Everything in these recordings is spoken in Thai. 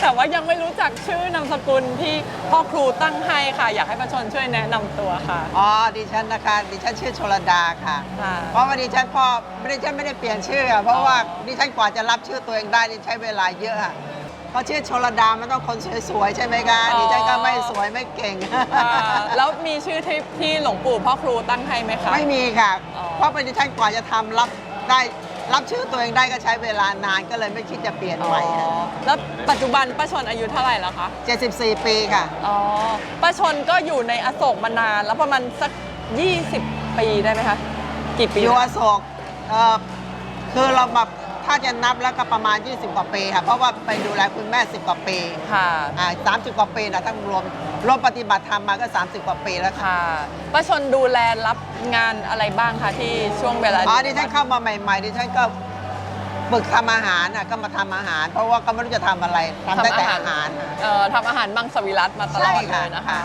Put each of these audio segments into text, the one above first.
แต่ว่ายังไม่รู้จักชื่อนามสกุลที่พ่อครูตั้งให้ค่ะ อยากให้ประชนช่วยแนะนำตัวค่ะ อ๋อดิฉันนะคะดิฉันชื่อชลดาค่ะ ค่ะ เพราะว่าดิฉันพ่อดิฉันไม่ได้เปลี่ยนชื่ออะเพราะว่าดิฉันกว่าจะรับชื่อตัวเองได้ดิใช้เวลาเยอะอะเพราะชื่อชลดามันต้องคนสวยๆใช่ไหมคะอ๋อดิฉันก็ไม่สวยไม่เก่ง อ่าแล้วมีชื่อที่ที่หลวงปู่พ่อครูตั้งให้ไหมคะ ไม่มีค่ะ อ๋อ เพราะเป็นดิฉันกว่าจะทำรับได้ รับชื่อตัวเองได้ก็ใช้เวลานานก็เลยไม่คิดจะเปลี่ยนอ๋อใหม่อะแล้วปัจจุบันป้าชนอายุเท่าไหร่แล้วคะ74 ปีค่ะ อ๋อป้าชนก็อยู่ในอโศกมานานแล้วประมาณสัก 20 ปีได้ไหมคะ กี่ปีอยู่อแล้วโศกเอ่อคือเราแบบถ้าจะนับแล้วก็ประมาณ 20 กว่าปีค่ะ เพราะว่าไปดูแลคุณแม่ 10 กว่าปีค่ะอ่าสามสิบกว่าปีนะทั้งรวม รวมปฏิบัติธรรมมาก็ 30 กว่าปีแล้วค่ะค่ะป้าชนดูแลรับงานอะไรบ้างคะที่ช่วงเวลาอ๋อดิฉันเข้ามาใหม่ๆดิฉันก็ฝึกทำอาหารน่ะก็มาทำอาหาร เพราะว่าก็ไม่รู้จะทำอะไรทำได้แต่อาหารน่ะเอ่อทำอาหารมังสวิรัตมาตลอดใช่เลค่ะยนะคะ ค่ะ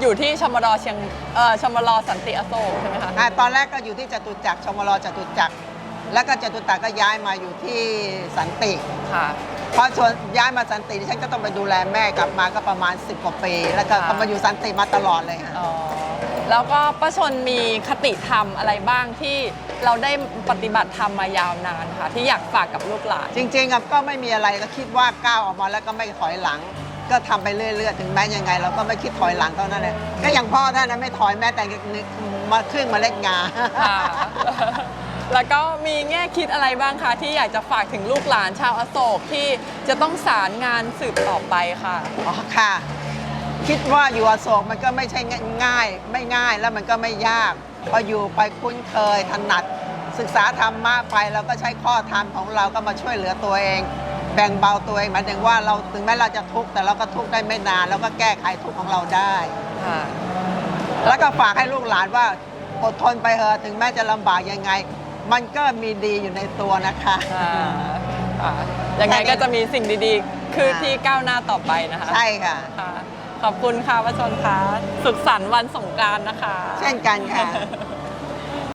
อยู่ที่ชมรเชียงเอ่อชมรสันติอโศกใช่ไหมคะ อ่าตอนแรกก็อยู่ที่จตุจักรชมรจตุจักร แล้วก็จตุจักรก็ย้ายมาอยู่ที่สันติค่ะ พอชวนย้ายมาสันติดิฉันก็ต้องไปดูแลแม่กลับมาก็ประมาณ 10กว่าปีแล้วก็ค่ะ ก็มาอยู่สันติมาตลอดเลยค่ะอ๋อแล้วก็ป้าชนมีคติธรรมอะไรบ้างที่เราได้ปฏิบัติธรรมมายาวนานค่ะ ที่อยากฝากกับลูกหลาน จริงๆอะก็ไม่มีอะไรก็คิดว่าก้าวออกมาแล้วก็ไม่ถอยหลัง ก็ทำไปเรื่อยๆถึงแม้ยังไง เราก็ไม่คิดถอยหลังเท่านั้นเลยก็อย่างพ่อท่านนะไม่ถอยแม้แต่นึกมาขึ้นมาเล่นงา ค่ะ แล้วก็มีแง่คิดอะไรบ้างคะที่อยากจะฝากถึงลูกหลานชาวอโศกที่จะต้องสารงานสืบต่อไปค่ะ อ๋อค่ะ คิดว่าอยู่อโศกมันก็ไม่ใช่ง่ายไม่ง่ายแล้วมันก็ไม่ยาก พออยู่ไปคุ้นเคยถนัด ศึกษาธรรมะไปเราก็ใช้ข้อธรรมของเราก็มาช่วยเหลือตัวเอง แบ่งเบาตัวเองหมายถึงว่าเราถึงแม้เราจะทุกข์แต่เราก็ทุกข์ได้ไม่นานเราก็แก้ไขทุกข์ของเราได้ค่ะแล้วก็ฝากให้ลูกหลานว่าอดทนไปเถอะถึงแม้จะลำบากยังไง มันก็มีดีอยู่ในตัวนะคะ อ่าค่ะยังไงก็จะมีสิ่งดีๆ คือที่ก้าวหน้าต่อไปนะคะใช่ค่ะ ค่ะขอบคุณค่ะประชนค่ะ สุขสันต์วันสงกรารนะคะ เช่นกันค่ะ